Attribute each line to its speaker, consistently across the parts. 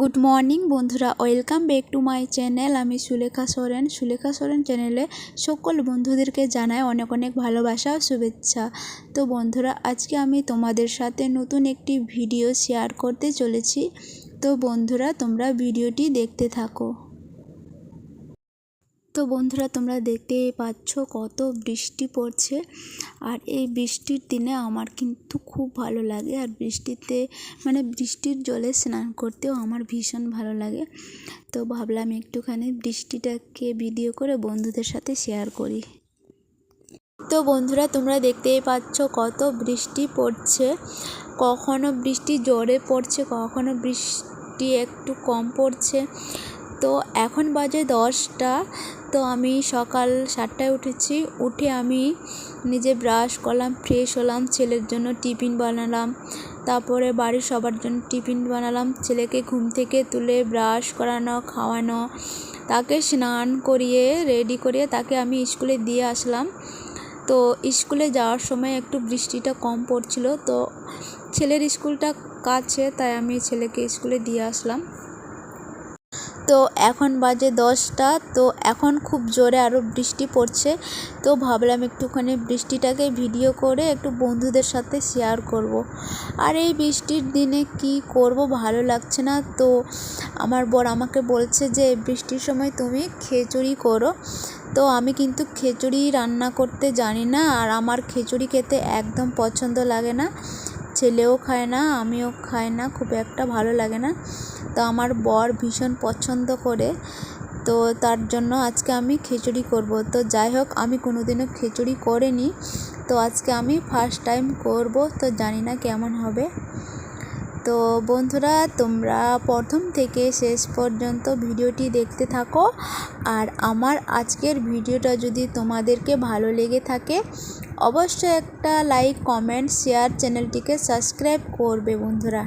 Speaker 1: Good morning বন্ধুরা। Welcome back to my channel আমি সুলেখা সোরেন। সুলেখা সোরেন চ্যানেলে সকল বন্ধুদেরকে জানাই অনেক অনেক ভালোবাসা ও শুভেচ্ছা। তো বন্ধুরা, আজকে আমি তোমাদের সাথে নতুন একটি ভিডিও শেয়ার করতে চলেছি। তো বন্ধুরা, তোমরা ভিডিওটি দেখতে থাকো। তো বন্ধুরা, তোমরা দেখতেই পাচ্ছ কত বৃষ্টি পড়ছে। আর এই বৃষ্টির দিনে আমার কিন্তু খুব ভালো লাগে। আর বৃষ্টিতে মানে বৃষ্টির জলে স্নান করতেও আমার ভীষণ ভালো লাগে। তো ভাবলাম একটুখানি বৃষ্টিটাকে ভিডিও করে বন্ধুদের সাথে শেয়ার করি। তো বন্ধুরা, তোমরা দেখতেই পাচ্ছ কত বৃষ্টি পড়ছে। কখনো বৃষ্টি জোরে পড়ছে, কখনো বৃষ্টি একটু কম পড়ছে। তো এখন বাজে দশটা, তো আমি সকাল সাতটায় উঠেছি। উঠে আমি নিজে ব্রাশ করলাম ফ্রেশ হলাম, ছেলের জন্য টিফিন বানালাম। তারপরে বাড়ির সবার জন্য টিফিন বানালাম, ছেলেকে ঘুম থেকে তুলে ব্রাশ করানো, খাওয়ানো, তাকে স্নান করিয়ে রেডি করিয়ে তাকে আমি স্কুলে দিয়ে আসলাম। তো স্কুলে যাওয়ার সময় একটু বৃষ্টিটা কম পড়ছিল, তো ছেলের স্কুলটা কাছে, তাই আমি ছেলেকে স্কুলে দিয়ে আসলাম। তো এখন বাজে দশটা, তো এখন খুব জোরে আরও বৃষ্টি পড়ছে। তো ভাবলাম একটুখানি বৃষ্টিটাকে ভিডিও করে একটু বন্ধুদের সাথে শেয়ার করব। আর এই বৃষ্টির দিনে কি করব ভালো লাগছে না। তো আমার বর আমাকে বলছে যে, বৃষ্টির সময় তুমি খিচুড়ি করো। তো আমি কিন্তু খিচুড়ি রান্না করতে জানি না, আর আমার খিচুড়ি খেতে একদম পছন্দ লাগে না। ছেলেও খায় না, আমিও খাই না, খুব একটা ভালো লাগে না। তো আমার বর ভীষণ পছন্দ করে, তো তার জন্য আজকে আমি খিচুড়ি করব। তো যাই হোক, আমি কোনোদিনও খিচুড়ি করিনি, তো আজকে আমি ফার্স্ট টাইম করব, তো জানি না কেমন হবে। তো বন্ধুরা, তোমরা প্রথম থেকে শেষ পর্যন্ত ভিডিওটি দেখতে থাকো। আর আমার আজকের ভিডিওটা যদি তোমাদেরকে ভালো লেগে থাকে, অবশ্যই একটা লাইক, কমেন্ট, শেয়ার চ্যানেলটিকে সাবস্ক্রাইব করবে বন্ধুরা।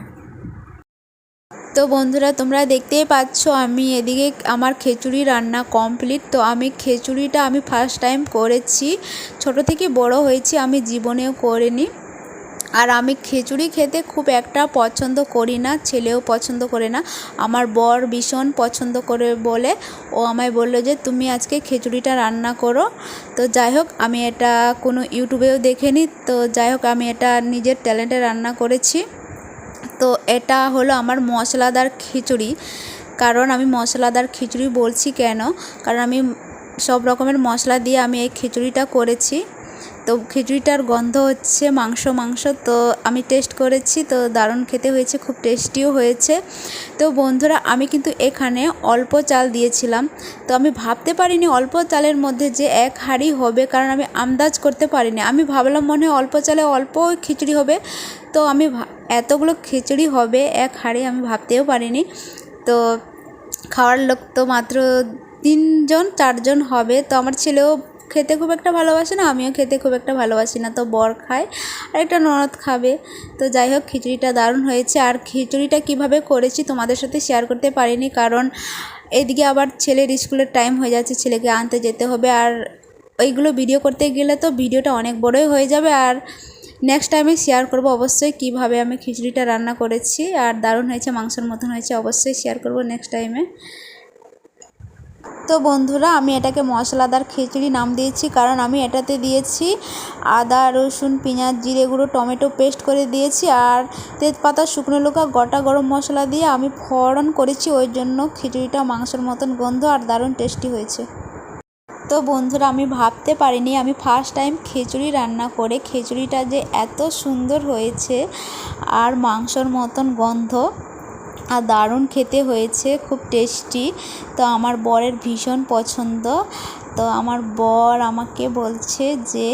Speaker 1: তো বন্ধুরা, তোমরা দেখতেই পাচ্ছ আমি এদিকে আমার খিচুড়ি রান্না কমপ্লিট। তো আমি খিচুড়িটা আমি ফার্স্ট টাইম করেছি। ছোট থেকে বড় হয়েছি, আমি জীবনেও করিনি। আর আমি খিচুড়ি খেতে খুব একটা পছন্দ করি না, ছেলেও পছন্দ করে না। আমার বর ভীষণ পছন্দ করে বলে, ও আমায় বলল যে, তুমি আজকে খিচুড়িটা রান্না করো। তো যাই হোক, আমি এটা কোনো ইউটিউবেও দেখিনি, তো যাই হোক, আমি এটা নিজের ট্যালেন্টে রান্না করেছি। তো এটা হলো আমার মশলাদার খিচুড়ি। কারণ আমি মশলাদার খিচুড়ি বলছি কেন? কারণ আমি সব রকমের মশলা দিয়ে আমি এই খিচুড়িটা করেছি। তো খিচুড়িটার গন্ধ হচ্ছে মাংস মাংস। তো আমি টেস্ট করেছি, তো দারুণ খেতে হয়েছে, খুব টেস্টিও হয়েছে। তো বন্ধুরা, আমি কিন্তু এখানে অল্প চাল দিয়েছিলাম। তো আমি ভাবতে পারিনি অল্প চালের মধ্যে যে এক হাঁড়ি হবে, কারণ আমি আন্দাজ করতে পারিনি। আমি ভাবলাম মনে হয় অল্প চালে অল্প খিচুড়ি হবে। তো আমি এতগুলো খিচুড়ি হবে এক হাঁড়ি আমি ভাবতেও পারিনি। তো খাওয়ার লোক তো মাত্র তিনজন, চারজন হবে। তো আমার ছেলেও খেতে খুব একটা ভালোবাসে না, আমিও খেতে খুব একটা ভালোবাসি না। তো বর খায় আর একটা ননদ খাবে। তো যাই হোক, খিচুড়িটা দারুণ হয়েছে। আর খিচুড়িটা কীভাবে করেছি তোমাদের সাথে শেয়ার করতে পারিনি, কারণ এদিকে আবার ছেলের স্কুলের টাইম হয়ে যাচ্ছে, ছেলেকে আনতে যেতে হবে। আর ওইগুলো ভিডিও করতে গেলে তো ভিডিওটা অনেক বড়ই হয়ে যাবে। আর নেক্সট টাইমে শেয়ার করব অবশ্যই কীভাবে আমি খিচুড়িটা রান্না করেছি। আর দারুণ হয়েছে, মাংসের মতন হয়েছে, অবশ্যই শেয়ার করব নেক্সট টাইমে তো বন্ধুরা, আমি এটাকে মশলাদার খিচুড়ি নাম দিয়েছি, কারণ আমি এটাতে দিয়েছি আদা, রসুন, পেঁয়াজ, জিরে গুঁড়ো, টমেটো পেস্ট করে দিয়েছি, আর তেজপাতা, শুকনো লঙ্কা, গোটা গরম মশলা দিয়ে আমি ফোড়ন করেছি, ওই জন্য খিচুড়িটা মাংসের মতন গন্ধ আর দারুণ টেস্টি হয়েছে। তো বন্ধুরা, আমি ভাবতে পারিনি, আমি ফার্স্ট টাইম খিচুড়ি রান্না করে খিচুড়িটা যে এত সুন্দর হয়েছে আর মাংসর মতন গন্ধ। আর দারুণ খেতে হয়েছে, খুব টেস্টি তো আমার বরের ভীষণ পছন্দ। তো আমার বর আমাকে বলছে যে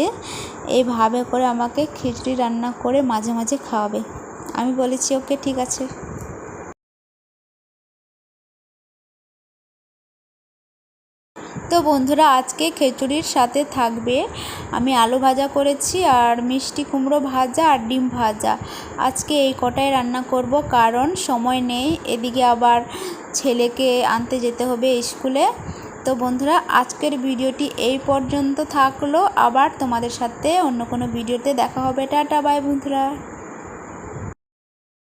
Speaker 1: এইভাবে করে আমাকে খিচুড়ি রান্না করে মাঝে মাঝে খাওয়াবে। আমি বলেছি, ওকে, ঠিক আছে। তো বন্ধুরা, আজকে খিচুড়ির সাথে থাকবে। আমি আলু ভাজা করেছি আর মিষ্টি কুমড়ো ভাজা আর ডিম ভাজা। আজকে এই কটাই রান্না করব, কারণ সময় নেই। এদিকে আবার ছেলেকে আনতে যেতে হবে স্কুলে। তো বন্ধুরা, আজকের ভিডিওটি এই পর্যন্ত থাকল। আবার তোমাদের সাথে অন্য কোনো ভিডিওতে দেখা হবে। টাটা, বাই বন্ধুরা।